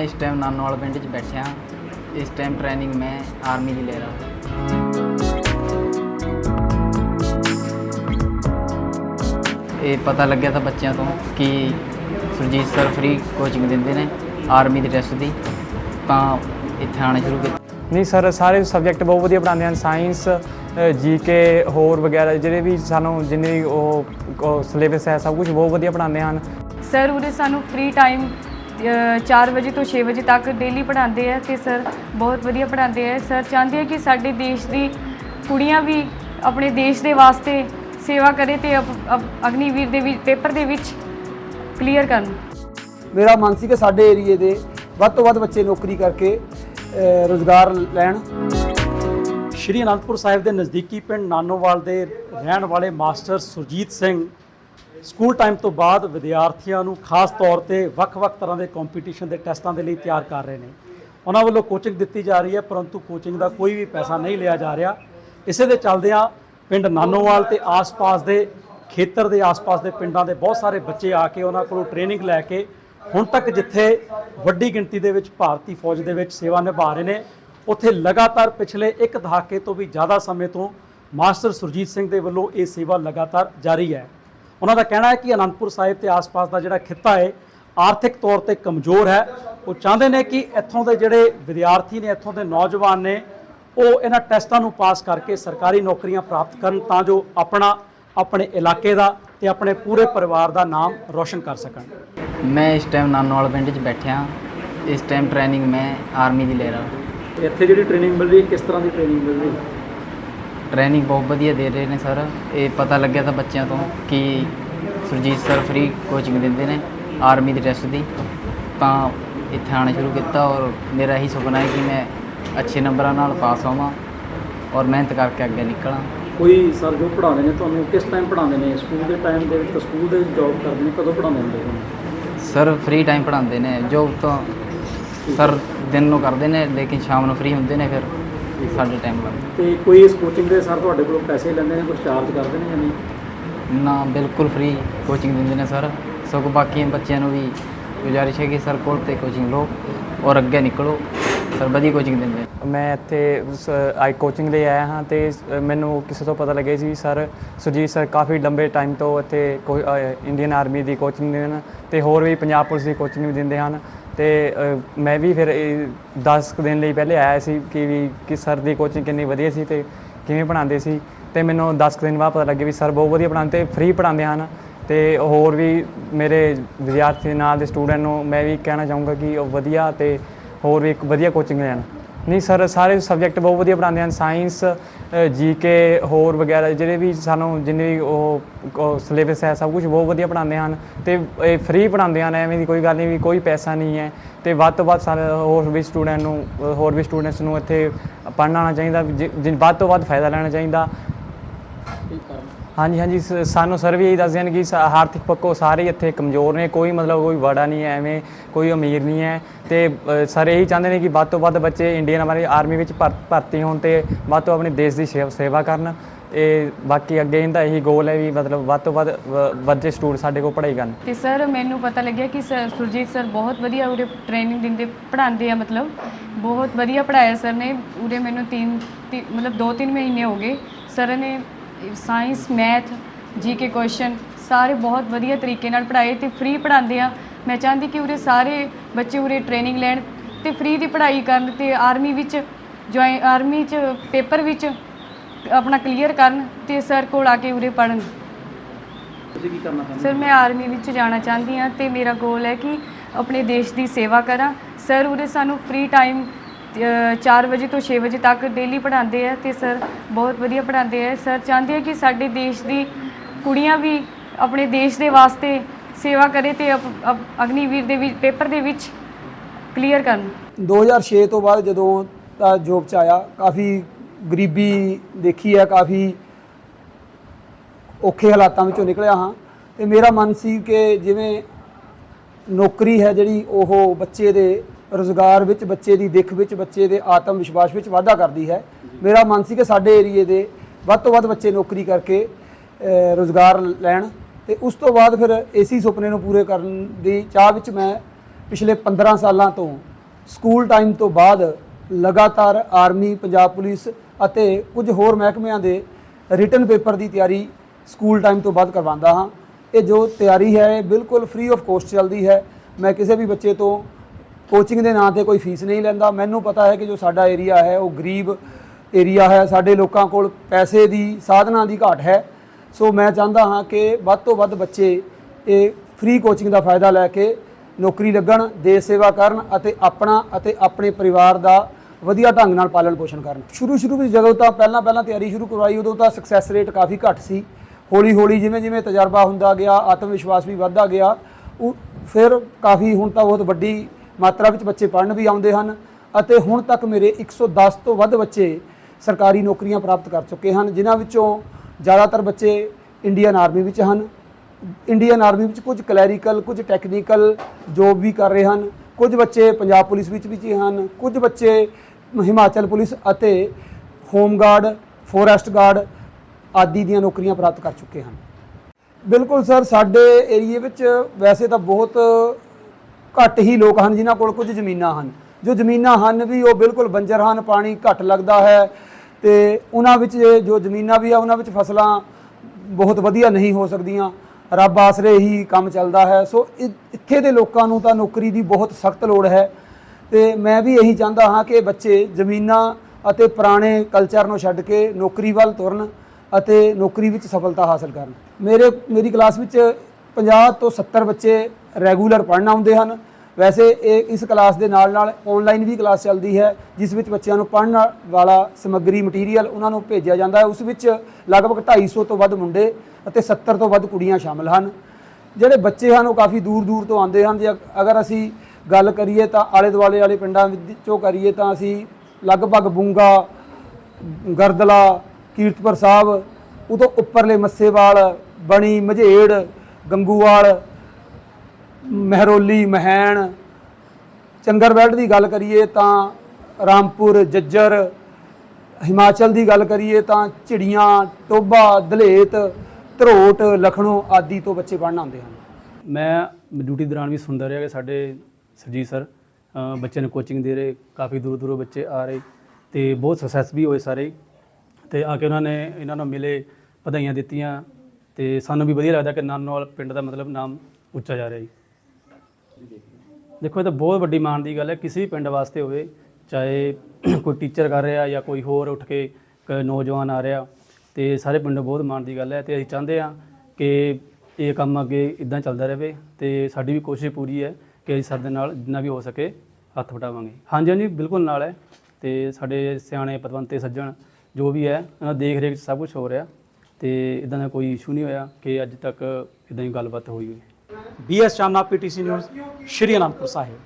ਮੈਂ ਇਸ ਟਾਈਮ ਨਾਨੋਵਾਲ ਪਿੰਡ 'ਚ ਬੈਠਿਆ। ਇਸ ਟਾਈਮ ਟ੍ਰੇਨਿੰਗ ਮੈਂ ਆਰਮੀ ਦੀ ਲੈ ਰਿਹਾ। ਇਹ ਪਤਾ ਲੱਗਿਆ ਤਾਂ ਬੱਚਿਆਂ ਤੋਂ ਕਿ ਸੁਰਜੀਤ ਸਰ ਫ੍ਰੀ ਕੋਚਿੰਗ ਦਿੰਦੇ ਨੇ ਆਰਮੀ ਦੇ ਟੈਸਟ ਦੀ। ਤਾਂ ਇੱਥੇ ਆਉਣਾ ਸ਼ੁਰੂ ਕੀਤਾ। ਨਹੀਂ ਸਰ ਸਾਰੇ ਸਬਜੈਕਟ ਬਹੁਤ ਵਧੀਆ ਪੜ੍ਹਾਉਂਦੇ ਹਨ। ਸਾਇੰਸ ਜੀਕੇ ਹੋਰ ਵਗੈਰਾ ਜਿਹੜੇ ਵੀ ਸਾਨੂੰ ਜਿੰਨੇ ਵੀ ਉਹ ਸਿਲੇਬਸ ਹੈ ਸਭ ਕੁਝ ਬਹੁਤ ਵਧੀਆ ਪੜ੍ਹਾਉਂਦੇ ਹਨ। ਸਰ ਉਰੇ ਸਾਨੂੰ ਫ੍ਰੀ ਟਾਈਮ 4 ਵਜੇ ਤੋਂ 6 ਵਜੇ ਤੱਕ ਡੇਲੀ ਪੜ੍ਹਾਉਂਦੇ ਆ ਤੇ ਸਰ ਬਹੁਤ ਵਧੀਆ ਪੜ੍ਹਾਉਂਦੇ ਆ। ਸਰ ਚਾਹੁੰਦੇ ਆ ਕਿ ਸਾਡੇ ਦੇਸ਼ ਦੀ ਕੁੜੀਆਂ ਵੀ ਆਪਣੇ ਦੇਸ਼ ਦੇ ਵਾਸਤੇ ਸੇਵਾ ਕਰੇ ਤੇ ਅਗਨੀਵੀਰ ਦੇ ਵਿੱਚ ਪੇਪਰ ਦੇ ਵਿੱਚ ਕਲੀਅਰ ਕਰਨ। ਮੇਰਾ ਮਨ ਸੀ ਕਿ ਸਾਡੇ ਏਰੀਏ ਦੇ ਵੱਧ ਤੋਂ ਵੱਧ ਬੱਚੇ ਨੌਕਰੀ ਕਰਕੇ ਰੁਜ਼ਗਾਰ ਲੈਣ। ਸ਼੍ਰੀ ਅਨੰਦਪੁਰ ਸਾਹਿਬ ਦੇ ਨਜ਼ਦੀਕੀ ਪਿੰਡ ਨਾਨੋਵਾਲ ਦੇ ਰਹਿਣ ਵਾਲੇ master Surjit Singh school time ਤੋਂ ਬਾਅਦ ਵਿਦਿਆਰਥੀਆਂ ਨੂੰ ਖਾਸ ਤੌਰ ਤੇ ਵੱਖ-ਵੱਖ ਤਰ੍ਹਾਂ ਦੇ ਕੰਪੀਟੀਸ਼ਨ ਦੇ ਟੈਸਟਾਂ ਦੇ ਲਈ ਤਿਆਰ ਕਰ ਰਹੇ ਨੇ। ਉਹਨਾਂ ਵੱਲੋਂ ਕੋਚਿੰਗ ਦਿੱਤੀ ਜਾ ਰਹੀ ਹੈ, ਪਰੰਤੂ ਕੋਚਿੰਗ ਦਾ ਕੋਈ ਵੀ ਪੈਸਾ ਨਹੀਂ ਲਿਆ ਜਾ ਰਿਹਾ। ਇਸੇ ਦੇ ਚੱਲਦਿਆਂ ਪਿੰਡ ਨਾਨੋਵਾਲ ਤੇ ਆਸ-ਪਾਸ ਦੇ ਖੇਤਰ ਦੇ ਆਸ-ਪਾਸ ਦੇ ਪਿੰਡਾਂ ਦੇ ਬਹੁਤ ਸਾਰੇ ਬੱਚੇ ਆ ਕੇ ਉਹਨਾਂ ਕੋਲੋਂ ਟ੍ਰੇਨਿੰਗ ਲੈ ਕੇ ਹੁਣ ਤੱਕ ਜਿੱਥੇ ਵੱਡੀ ਗਿਣਤੀ ਦੇ ਵਿੱਚ ਭਾਰਤੀ ਫੌਜ ਦੇ ਵਿੱਚ ਸੇਵਾ ਨਿਭਾ ਰਹੇ ਨੇ, ਉੱਥੇ ਲਗਾਤਾਰ ਪਿਛਲੇ ਇੱਕ ਦਹਾਕੇ ਤੋਂ ਵੀ ਜ਼ਿਆਦਾ ਸਮੇਂ ਤੋਂ ਮਾਸਟਰ ਸੁਰਜੀਤ ਸਿੰਘ ਦੇ ਵੱਲੋਂ ਇਹ ਸੇਵਾ ਲਗਾਤਾਰ ਜਾਰੀ ਹੈ। ਉਹਨਾਂ ਦਾ ਕਹਿਣਾ ਹੈ ਕਿ ਅਨੰਦਪੁਰ ਸਾਹਿਬ ਤੇ ਆਸ-ਪਾਸ ਦਾ ਜਿਹੜਾ ਖਿੱਤਾ ਹੈ ਆਰਥਿਕ ਤੌਰ ਤੇ ਕਮਜ਼ੋਰ ਹੈ। ਉਹ ਚਾਹੁੰਦੇ ਨੇ ਕਿ ਇੱਥੋਂ ਦੇ ਜਿਹੜੇ ਵਿਦਿਆਰਥੀ ਨੇ ਇੱਥੋਂ ਦੇ ਨੌਜਵਾਨ ਨੇ ਉਹ ਇਹਨਾਂ ਟੈਸਟਾਂ ਨੂੰ ਪਾਸ ਕਰਕੇ ਸਰਕਾਰੀ ਨੌਕਰੀਆਂ ਪ੍ਰਾਪਤ ਕਰਨ ਤਾਂ ਜੋ ਆਪਣਾ ਆਪਣੇ ਇਲਾਕੇ ਦਾ ਤੇ ਆਪਣੇ ਪੂਰੇ ਪਰਿਵਾਰ ਦਾ ਨਾਮ ਰੋਸ਼ਨ ਕਰ ਸਕਣ। ਮੈਂ ਇਸ ਟਾਈਮ ਨਾਨੋਵਾਲ ਪਿੰਡ 'ਚ ਬੈਠਿਆ। ਇਸ ਟਾਈਮ ਟ੍ਰੇਨਿੰਗ ਮੈਂ ਆਰਮੀ ਦੀ ਲੈ ਰਿਹਾ। ਇੱਥੇ ਜਿਹੜੀ ਟ੍ਰੇਨਿੰਗ ਮਿਲ ਰਹੀ ਹੈ ਕਿਸ ਤਰ੍ਹਾਂ ਦੀ ਟ੍ਰੇਨਿੰਗ ਮਿਲ ਰਹੀ ਹੈ? ਟ੍ਰੇਨਿੰਗ ਬਹੁਤ ਵਧੀਆ ਦੇ ਰਹੇ ਨੇ ਸਰ। ਇਹ ਪਤਾ ਲੱਗਿਆ ਤਾਂ ਬੱਚਿਆਂ ਤੋਂ ਕਿ ਸੁਰਜੀਤ ਸਰ ਫ੍ਰੀ ਕੋਚਿੰਗ ਦਿੰਦੇ ਨੇ ਆਰਮੀ ਦੇ ਟੈਸਟ ਦੀ। ਤਾਂ ਇੱਥੇ ਆਉਣਾ ਸ਼ੁਰੂ ਕੀਤਾ ਔਰ ਮੇਰਾ ਇਹੀ ਸੁਪਨਾ ਹੈ ਕਿ ਮੈਂ ਅੱਛੇ ਨੰਬਰਾਂ ਨਾਲ ਪਾਸ ਹੋਵਾਂ ਔਰ ਮਿਹਨਤ ਕਰਕੇ ਅੱਗੇ ਨਿਕਲਾਂ। ਕੋਈ ਸਰ ਜੋ ਪੜ੍ਹਾਉਂਦੇ ਨੇ ਤੁਹਾਨੂੰ ਕਿਸ ਟਾਈਮ ਪੜ੍ਹਾਉਂਦੇ ਨੇ? ਸਕੂਲ ਦੇ ਟਾਈਮ ਦੇ ਵਿੱਚ ਸਕੂਲ ਦੇ ਜੌਬ ਕਰਦੇ ਨੇ ਕਦੋਂ ਪੜ੍ਹਾਉਂਦੇ ਹੁੰਦੇ ਤੁਹਾਨੂੰ ਸਰ ਫ੍ਰੀ ਟਾਈਮ ਪੜ੍ਹਾਉਂਦੇ ਨੇ ਜੋ ਤਾਂ ਸਰ ਦਿਨ ਨੂੰ ਕਰਦੇ ਨੇ ਲੇਕਿਨ ਸ਼ਾਮ ਨੂੰ ਫ੍ਰੀ ਹੁੰਦੇ ਨੇ ਫਿਰ। ਸਾਡੇ ਟਾਈਮ ਲੱਗਦਾ ਤੇ ਕੋਈ ਇਸ ਕੋਚਿੰਗ ਦੇ ਸਰ ਤੁਹਾਡੇ ਕੋਲੋਂ ਪੈਸੇ ਲੈਂਦੇ ਨੇ ਕੁਝ ਚਾਰਜ ਕਰਦੇ ਨੇ ਜਾਂ ਨਹੀਂ? ਨਾ ਬਿਲਕੁਲ ਫ੍ਰੀ ਕੋਚਿੰਗ ਦਿੰਦੇ ਨੇ ਸਰ ਸਗੋਂ ਬਾਕੀ ਬੱਚਿਆਂ ਨੂੰ ਵੀ ਗੁਜ਼ਾਰਿਸ਼ ਹੈ ਕਿ ਸਰ ਕੋਲ ਤੇ ਕੋਚਿੰਗ ਲਓ ਔਰ ਅੱਗੇ ਨਿਕਲੋ। ਸਰ ਵਧੀਆ ਕੋਚਿੰਗ ਦਿੰਦੇ ਨੇ। ਮੈਂ ਇੱਥੇ ਆਈ ਕੋਚਿੰਗ ਲਈ ਆਇਆ ਹਾਂ ਤੇ ਮੈਨੂੰ ਕਿਸੇ ਤੋਂ ਪਤਾ ਲੱਗਿਆ ਸੀ ਸਰ ਸੁਰਜੀਤ ਸਰ ਕਾਫੀ ਲੰਬੇ ਟਾਈਮ ਤੋਂ ਇੱਥੇ ਇੰਡੀਅਨ ਆਰਮੀ ਦੀ ਕੋਚਿੰਗ ਦਿੰਦੇ ਹਨ ਤੇ ਹੋਰ ਵੀ ਪੰਜਾਬ ਪੁਲਿਸ ਦੀ ਕੋਚਿੰਗ ਵੀ ਦਿੰਦੇ ਹਨ। ਤੇ ਅ, ਮੈਂ ਵੀ ਫਿਰ 10 ਦਿਨ ਲਈ ਪਹਿਲੇ ਆਇਆ ਸੀ ਕਿ ਵੀ ਕਿ ਸਰ ਦੀ ਕੋਚਿੰਗ ਕਿੰਨੀ ਵਧੀਆ ਸੀ ਤੇ ਕਿਵੇਂ ਪੜ੍ਹਾਉਂਦੇ ਸੀ। ਤੇ ਮੈਨੂੰ 10 ਦਿਨ ਬਾਅਦ ਪਤਾ ਲੱਗਿਆ ਵੀ ਸਰ ਬਹੁਤ ਵਧੀਆ ਪੜ੍ਹਾਉਂਦੇ ਤੇ ਫ੍ਰੀ ਪੜ੍ਹਾਉਂਦੇ ਹਨ। ਤੇ ਹੋਰ ਵੀ ਮੇਰੇ ਵਿਦਿਆਰਥੀ ਨਾਲ ਦੇ ਸਟੂਡੈਂਟ ਨੂੰ ਮੈਂ ਵੀ ਕਹਿਣਾ ਚਾਹੂੰਗਾ ਕਿ ਉਹ ਵਧੀਆ ਤੇ ਹੋਰ ਵੀ ਇੱਕ ਵਧੀਆ ਕੋਚਿੰਗ ਲੈਣ। ਨਹੀਂ ਸਰ, ਸਾਰੇ ਸਬਜੈਕਟ ਬਹੁਤ ਵਧੀਆ ਪੜ੍ਹਾਉਂਦੇ ਹਨ ਸਾਇੰਸ ਜੀਕੇ ਹੋਰ ਵਗੈਰਾ, ਜਿਹੜੇ ਵੀ ਸਾਨੂੰ ਜਿੰਨੇ ਵੀ ਉਹ ਸਿਲੇਬਸ ਹੈ, ਸਭ ਕੁਝ ਬਹੁਤ ਵਧੀਆ ਪੜ੍ਹਾਉਂਦੇ ਹਨ ਤੇ ਇਹ ਫ੍ਰੀ ਪੜ੍ਹਾਉਂਦੇ ਹਨ, ਐਵੇਂ ਦੀ ਕੋਈ ਗੱਲ ਨਹੀਂ ਵੀ ਕੋਈ ਪੈਸਾ ਨਹੀਂ ਹੈ ਤੇ ਵੱਧ ਤੋਂ ਵੱਧ ਸਾਰੇ ਹੋਰ ਵੀ ਸਟੂਡੈਂਟ ਨੂੰ, ਹੋਰ ਵੀ ਸਟੂਡੈਂਟਸ ਨੂੰ ਇੱਥੇ ਪੜ੍ਹਨਾ ਆਉਣਾ ਚਾਹੀਦਾ ਵੀ ਜਿ- ਜਿ- ਵੱਧ ਤੋਂ ਵੱਧ ਫਾਇਦਾ ਲੈਣਾ ਚਾਹੀਦਾ। ਹਾਂਜੀ ਹਾਂਜੀ ਸ- ਸਾਨੂੰ ਸਰ ਵੀ ਇਹੀ ਦੱਸਦੇ ਹਨ ਕਿ ਸ- ਆਰਥਿਕ ਪੱਖੋਂ ਸਾਰੇ ਹੀ ਇੱਥੇ ਕਮਜ਼ੋਰ ਨੇ ਕੋਈ ਮਤਲਬ ਕੋਈ ਬੜਾ ਨਹੀਂ ਹੈ ਐਵੇਂ ਕੋਈ ਅਮੀਰ ਨਹੀਂ ਹੈ ਤੇ ਅ, ਸਰ ਇਹੀ ਚਾਹੁੰਦੇ ਨੇ ਕਿ ਵੱਧ ਤੋਂ ਵੱਧ ਬੱਚੇ ਇੰਡੀਅਨ ਹਮਾਰੀ ਆਰਮੀ ਵਿੱਚ ਭਰ- ਭਰਤੀ ਹੋਣ ਤੇ ਵੱਧ ਤੋਂ ਆਪਣੇ ਦੇਸ਼ ਦੀ ਸੇਵ- ਸੇਵਾ ਕਰਨ। ਇਹ ਬਾਕੀ ਅੱਗੇ ਇਹਦਾ ਇਹੀ ਗੋਲ ਹੈ ਵੀ ਮਤਲਬ ਵੱਧ ਤੋਂ ਵੱਧ ਵ- ਵੱਧੇ ਸਟੂਡੈਂਟ ਸਾਡੇ ਕੋਲ ਪੜ੍ਹਾਈ ਕਰਨ। ਤੇ ਸਰ ਮੈਨੂੰ ਪਤਾ ਲੱਗਿਆ ਕਿ ਸਰ ਸੁਰਜੀਤ ਸਰ ਬਹੁਤ ਵਧੀਆ ਉਰੇ ਟ੍ਰੇਨਿੰਗ ਦਿੰਦੇ ਪੜ੍ਹਾਉਂਦੇ ਆ ਮਤਲਬ। ਬਹੁਤ ਵਧੀਆ ਪੜ੍ਹਾਇਆ ਸਰ ਨੇ ਉਰੇ ਮੈਨੂੰ ਤਿੰਨ ਤੀ- ਮਤਲਬ 2-3 ਮਹੀਨੇ ਹੋ ਗਏ। ਸਰ ਨੇ ਸਾਇੰਸ ਮੈਥ ਜੀਕੇ ਕੁਐਸਚਨ ਸਾਰੇ ਬਹੁਤ ਵਧੀਆ ਤਰੀਕੇ ਨਾਲ ਪੜ੍ਹਾਏ ਤੇ ਫ੍ਰੀ ਪੜ੍ਹਾਉਂਦੇ ਆ। ਮੈਂ ਚਾਹੁੰਦੀ ਕਿ ਉਰੇ ਸਾਰੇ ਬੱਚੇ ਉਰੇ ਟ੍ਰੇਨਿੰਗ ਲੈਣ ਤੇ ਫ੍ਰੀ ਦੀ ਪੜ੍ਹਾਈ ਕਰਨ ਤੇ ਆਰਮੀ ਵਿੱਚ ਜੁਆਇਨ ਆਰਮੀ 'ਚ ਪੇਪਰ ਵਿੱਚ ਆਪਣਾ ਕਲੀਅਰ ਕਰਨ ਤੇ ਸਰ ਕੋਲ ਆ ਕੇ ਉਰੇ ਪੜ੍ਹਨ। ਤੁਸੀਂ ਕੀ ਕਰਨਾ ਚਾਹੁੰਦੇ ਸਰ ਮੈਂ ਆਰਮੀ ਵਿੱਚ ਜਾਣਾ ਚਾਹੁੰਦੀ ਹਾਂ ਤੇ ਮੇਰਾ ਗੋਲ ਹੈ ਕਿ ਆਪਣੇ ਦੇਸ਼ ਦੀ ਸੇਵਾ ਕਰਾਂ। ਸਰ ਉਰੇ ਸਾਨੂੰ ਫ੍ਰੀ ਟਾਈਮ 4 ਵਜੇ ਤੋਂ 6 ਵਜੇ ਤੱਕ ਡੇਲੀ ਪੜ੍ਹਾਉਂਦੇ ਆ ਤੇ ਸਰ ਬਹੁਤ ਵਧੀਆ ਪੜ੍ਹਾਉਂਦੇ ਆ। ਸਰ ਚਾਹੁੰਦੇ ਆ ਕਿ ਸਾਡੇ ਦੇਸ਼ ਦੀ ਕੁੜੀਆਂ ਵੀ ਆਪਣੇ ਦੇਸ਼ ਦੇ ਵਾਸਤੇ ਸੇਵਾ ਕਰੇ ਤੇ ਅਗਨੀਵੀਰ ਦੇ ਵਿੱਚ, ਪੇਪਰ ਦੇ ਵਿੱਚ ਕਲੀਅਰ ਕਰਨ। 2006 ਤੋਂ ਬਾਅਦ ਜਦੋਂ ਦਾ ਜੋਬ ਚ ਆਇਆ, ਕਾਫੀ ਗਰੀਬੀ ਦੇਖੀ ਹੈ, ਕਾਫੀ ਔਖੇ ਹਾਲਾਤਾਂ ਵਿੱਚੋਂ ਨਿਕਲਿਆ ਹਾਂ। ਤੇ ਮੇਰਾ ਮਨ ਸੀ ਕਿ ਜਿਵੇਂ ਨੌਕਰੀ ਹੈ ਜਿਹੜੀ, ਉਹ ਬੱਚੇ ਦੇ ਰੋਜ਼ਗਾਰ ਵਿੱਚ ਬੱਚੇ ਦੀ ਦਿੱਖ ਵਿੱਚ ਬੱਚੇ ਦੇ ਆਤਮ ਵਿਸ਼ਵਾਸ ਵਿੱਚ ਵਾਧਾ ਕਰਦੀ ਹੈ। ਮੇਰਾ ਮਨ ਸੀ ਕਿ ਸਾਡੇ ਏਰੀਏ ਦੇ ਵੱਧ ਤੋਂ ਵੱਧ ਬੱਚੇ ਨੌਕਰੀ ਕਰਕੇ ਅ, ਰੋਜ਼ਗਾਰ ਲੈਣ ਤੇ ਉਸ ਤੋਂ ਬਾਅਦ ਫਿਰ ਏਸੀ ਸੁਪਨੇ ਨੂੰ ਪੂਰੇ ਕਰਨ ਦੀ ਚਾਹ ਵਿੱਚ ਮੈਂ ਪਿਛਲੇ 15 ਸਾਲਾਂ ਤੋਂ ਸਕੂਲ ਟਾਈਮ ਤੋਂ ਬਾਅਦ ਲਗਾਤਾਰ ਆਰਮੀ ਪੰਜਾਬ ਪੁਲਿਸ ਅਤੇ ਕੁਝ ਹੋਰ ਮਹਿਕਮਿਆਂ ਦੇ ਰਿਟਨ ਪੇਪਰ ਦੀ ਤਿਆਰੀ ਸਕੂਲ ਟਾਈਮ ਤੋਂ ਬਾਅਦ ਕਰਵਾਉਂਦਾ ਹਾਂ। ਇਹ ਜੋ ਤਿਆਰੀ ਹੈ ਇਹ ਬਿਲਕੁਲ ਫ੍ਰੀ ਆਫ ਕੋਸਟ ਚੱਲਦੀ ਹੈ। ਮੈਂ ਕਿਸੇ ਵੀ ਬੱਚੇ ਤੋਂ ਕੋਚਿੰਗ ਦੇ ਨਾਂ ਤੇ ਕੋਈ ਫੀਸ ਨਹੀਂ ਲੈਂਦਾ। ਮੈਨੂੰ ਪਤਾ ਹੈ ਕਿ ਜੋ ਸਾਡਾ ਏਰੀਆ ਹੈ, ਉਹ ਗਰੀਬ ਏਰੀਆ ਹੈ। ਸਾਡੇ ਲੋਕਾਂ ਕੋਲ ਪੈਸੇ ਦੀ, ਸਾਧਨਾਂ ਦੀ ਘਾਟ ਹੈ। ਸੋ ਮੈਂ ਚਾਹੁੰਦਾ ਹਾਂ ਕਿ ਵੱਧ ਤੋਂ ਵੱਧ ਬੱਚੇ ਇਹ ਫ੍ਰੀ ਕੋਚਿੰਗ ਦਾ ਫਾਇਦਾ ਲੈ ਕੇ ਨੌਕਰੀ ਲੱਗਣ, ਦੇਸ਼ ਸੇਵਾ ਕਰਨ ਅਤੇ ਆਪਣਾ ਅਤੇ ਆਪਣੇ ਪਰਿਵਾਰ ਦਾ ਵਧੀਆ ਢੰਗ ਨਾਲ ਪਾਲਣ ਪੋਸ਼ਣ ਕਰਨ। ਸ਼ੁਰੂ ਸ਼ੁਰੂ ਵਿੱਚ ਜਦੋਂ ਤਾਂ ਪਹਿਲਾਂ ਪਹਿਲਾਂ ਤਿਆਰੀ ਸ਼ੁਰੂ ਕਰਵਾਈ, ਉਦੋਂ ਤਾਂ ਸਕਸੈਸ ਰੇਟ ਕਾਫੀ ਘੱਟ ਸੀ। ਹੌਲੀ ਹੌਲੀ ਜਿਵੇਂ ਜਿਵੇਂ ਤਜਰਬਾ ਹੁੰਦਾ ਗਿਆ ਆਤਮ ਵਿਸ਼ਵਾਸ ਵੀ ਵੱਧਦਾ ਗਿਆ ਉਹ ਫਿਰ ਕਾਫੀ ਹੁਣ ਤਾਂ ਬਹੁਤ ਵੱਡੀ ਮਾਤਰਾ ਵਿੱਚ ਬੱਚੇ ਪੜ੍ਹਨ ਵੀ ਆਉਂਦੇ ਹਨ ਅਤੇ ਹੁਣ ਤੱਕ ਮੇਰੇ 110 ਤੋਂ ਵੱਧ ਬੱਚੇ ਸਰਕਾਰੀ ਨੌਕਰੀਆਂ ਪ੍ਰਾਪਤ ਕਰ ਚੁੱਕੇ ਹਨ, ਜਿਨ੍ਹਾਂ ਵਿੱਚੋਂ ਜ਼ਿਆਦਾਤਰ ਬੱਚੇ ਇੰਡੀਅਨ ਆਰਮੀ ਵਿੱਚ ਹਨ। ਇੰਡੀਅਨ ਆਰਮੀ ਵਿੱਚ ਕੁਝ ਕਲੈਰੀਕਲ ਕੁਝ ਟੈਕਨੀਕਲ ਜੋਬ ਵੀ ਕਰ ਰਹੇ ਹਨ। ਕੁਝ ਬੱਚੇ ਪੰਜਾਬ ਪੁਲਿਸ ਵਿੱਚ ਵੀ ਹੀ ਹਨ। ਕੁਝ ਬੱਚੇ ਹਿਮਾਚਲ ਪੁਲਿਸ ਅਤੇ ਹੋਮ ਗਾਰਡ ਫੋਰੈਸਟ ਗਾਰਡ ਆਦਿ ਦੀਆਂ ਨੌਕਰੀਆਂ ਪ੍ਰਾਪਤ ਕਰ ਚੁੱਕੇ ਹਨ। ਬਿਲਕੁਲ ਸਰ, ਸਾਡੇ ਏਰੀਏ ਵਿੱਚ ਵੈਸੇ ਤਾਂ ਬਹੁਤ ਘੱਟ ਹੀ ਲੋਕ ਹਨ, ਜਿਨ੍ਹਾਂ ਕੋਲ ਕੁਝ ਜ਼ਮੀਨਾਂ ਹਨ। ਜੋ ਜ਼ਮੀਨਾਂ ਹਨ ਵੀ ਉਹ ਬਿਲਕੁਲ ਬੰਜਰ ਹਨ ਪਾਣੀ ਘੱਟ ਲੱਗਦਾ ਹੈ ਤੇ ਉਹਨਾਂ ਵਿੱਚ ਜੋ ਜ਼ਮੀਨਾਂ ਵੀ ਆ, ਉਹਨਾਂ ਵਿੱਚ ਫਸਲਾਂ ਬਹੁਤ ਵਧੀਆ ਨਹੀਂ ਹੋ ਸਕਦੀਆਂ। ਰੱਬ ਆਸਰੇ ਹੀ ਕੰਮ ਚੱਲਦਾ ਹੈ। ਸੋ ਇ- ਇੱਥੇ ਦੇ ਲੋਕਾਂ ਨੂੰ ਤਾਂ ਨੌਕਰੀ ਦੀ ਬਹੁਤ ਸਖਤ ਲੋੜ ਹੈ। ਤੇ ਮੈਂ ਵੀ ਇਹੀ ਚਾਹੁੰਦਾ ਹਾਂ ਕਿ ਬੱਚੇ ਜ਼ਮੀਨਾਂ ਅਤੇ ਪੁਰਾਣੇ ਕਲਚਰ ਨੂੰ ਛੱਡ ਕੇ ਨੌਕਰੀ ਵੱਲ ਤੁਰਨ ਅਤੇ ਨੌਕਰੀ ਵਿੱਚ ਸਫਲਤਾ ਹਾਸਲ ਕਰਨ। ਮੇਰੇ, ਮੇਰੀ ਕਲਾਸ ਵਿੱਚ 50 ਤੋਂ 70 ਬੱਚੇ ਰੈਗੂਲਰ ਪੜ੍ਹਨ ਆਉਂਦੇ ਹਨ। ਵੈਸੇ ਇਹ ਇਸ ਕਲਾਸ ਦੇ ਨਾਲ ਨਾਲ ਆਨਲਾਈਨ ਵੀ ਕਲਾਸ ਚੱਲਦੀ ਹੈ, ਜਿਸ ਵਿੱਚ ਬੱਚਿਆਂ ਨੂੰ ਪੜ੍ਹਨ ਵਾਲਾ ਸਮੱਗਰੀ ਮਟੀਰੀਅਲ ਉਹਨਾਂ ਨੂੰ ਭੇਜਿਆ ਜਾਂਦਾ ਹੈ। ਉਸ ਵਿੱਚ ਲਗਭਗ 250 ਤੋਂ ਵੱਧ ਮੁੰਡੇ ਅਤੇ 70 ਤੋਂ ਵੱਧ ਕੁੜੀਆਂ ਸ਼ਾਮਲ ਹਨ। ਜਿਹੜੇ ਬੱਚੇ ਹਨ, ਉਹ ਕਾਫੀ ਦੂਰ ਦੂਰ ਤੋਂ ਆਉਂਦੇ ਹਨ। ਜੇ ਅਗਰ ਅਸੀਂ ਗੱਲ ਕਰੀਏ ਤਾਂ ਆਲੇ ਦੁਆਲੇ ਵਾਲੇ ਪਿੰਡਾਂ ਵਿੱਚੋਂ ਕਰੀਏ ਤਾਂ ਅਸੀਂ ਲਗਭਗ ਬੂੰਗਾ, ਗਰਦਲਾ, ਕੀਰਤਪੁਰ ਸਾਹਿਬ, ਉਦੋਂ ਉੱਪਰਲੇ ਮੱਸੇਵਾਲ, ਬਣੀ, ਮਝੇੜ ਗੰਗੂਵਾਲ, ਮਹਿਰੋਲੀ, ਮਹਿਣ। ਚੰਗਰ ਚੰਗਰਬੈਲਟ ਦੀ ਗੱਲ ਕਰੀਏ ਤਾਂ ਰਾਮਪੁਰ, ਜੱਜਰ। ਹਿਮਾਚਲ ਦੀ ਗੱਲ ਕਰੀਏ ਤਾਂ ਝਿੜੀਆਂ ਟੋਬਾ ਦਲੇਤ, ਧਰੋਟ ਲਖਣੋ ਆਦਿ ਤੋਂ ਬੱਚੇ ਪੜ੍ਹਨ ਆਉਂਦੇ ਹਨ। ਮੈਂ ਡਿਊਟੀ ਦੌਰਾਨ ਵੀ ਸੁਣਦਾ ਰਿਹਾ ਕਿ ਸਾਡੇ ਸਰਜੀਤ ਸਰ ਬੱਚਿਆਂ ਨੂੰ ਕੋਚਿੰਗ ਦੇ ਰਹੇ, ਕਾਫੀ ਦੂਰ ਦੂਰੋਂ ਬੱਚੇ ਆ ਰਹੇ ਤੇ ਬਹੁਤ ਸਕਸੈਸ ਵੀ ਹੋਏ ਸਾਰੇ। ਤੇ ਆ ਕੇ ਉਹਨਾਂ ਨੇ, ਇਹਨਾਂ ਨੂੰ ਮਿਲੇ, ਵਧਾਈਆਂ ਦਿੱਤੀਆਂ। ਤੇ ਸਾਨੂੰ ਵੀ ਵਧੀਆ ਲੱਗਦਾ ਕਿ ਨਾਲ ਨਾਲ ਪਿੰਡ ਦਾ ਮਤਲਬ ਨਾਮ ਉੱਚਾ ਜਾ ਰਿਹਾ ਜੀ। ਦੇਖੋ, ਇਹ ਤਾਂ ਬਹੁਤ ਵੱਡੀ ਮਾਣ ਦੀ ਗੱਲ ਹੈ, ਕਿਸੇ ਵੀ ਪਿੰਡ ਵਾਸਤੇ ਹੋਵੇ, ਚਾਹੇ ਕੋਈ ਟੀਚਰ ਕਰ ਰਿਹਾ ਜਾਂ ਕੋਈ ਹੋਰ ਉੱਠ ਕੇ ਨੌਜਵਾਨ ਆ ਰਿਹਾ, ਤੇ ਸਾਰੇ ਪਿੰਡ ਬਹੁਤ ਮਾਣ ਦੀ ਗੱਲ ਹੈ, ਤੇ ਅਸੀਂ ਚਾਹੁੰਦੇ ਹਾਂ ਕਿ ਇਹ ਕੰਮ ਅੱਗੇ ਇਦਾਂ ਚੱਲਦਾ ਰਹੇ ਤੇ ਸਾਡੀ ਵੀ ਕੋਸ਼ਿਸ਼ ਪੂਰੀ ਹੈ ਕਿ ਅਸੀਂ ਸਰ ਦੇ ਨਾਲ ਜਿੰਨਾ ਵੀ ਹੋ ਸਕੇ ਹੱਥ ਵਟਾਵਾਂਗੇ। ਹਾਂਜੀ ਹਾਂਜੀ, ਬਿਲਕੁਲ ਨਾਲ ਹੈ, ਤੇ ਸਾਡੇ ਸਿਆਣੇ, ਪਤਵੰਤੇ, ਸੱਜਣ ਜੋ ਵੀ ਹੈ, ਉਹਨਾਂ ਦੇਖ ਰੇਖ ਸਭ ਕੁਝ ਹੋ ਰਿਹਾ। ਤੇ ਇਦਾਂ ਦਾ ਕੋਈ ਇਸ਼ੂ ਨਹੀਂ ਹੋਇਆ ਕਿ ਅੱਜ ਤੱਕ ਇਦਾਂ ਦੀ ਗੱਲਬਾਤ ਹੋਈ ਹੋਵੇ BS Chana PTC news Shri Anandpur Sahib.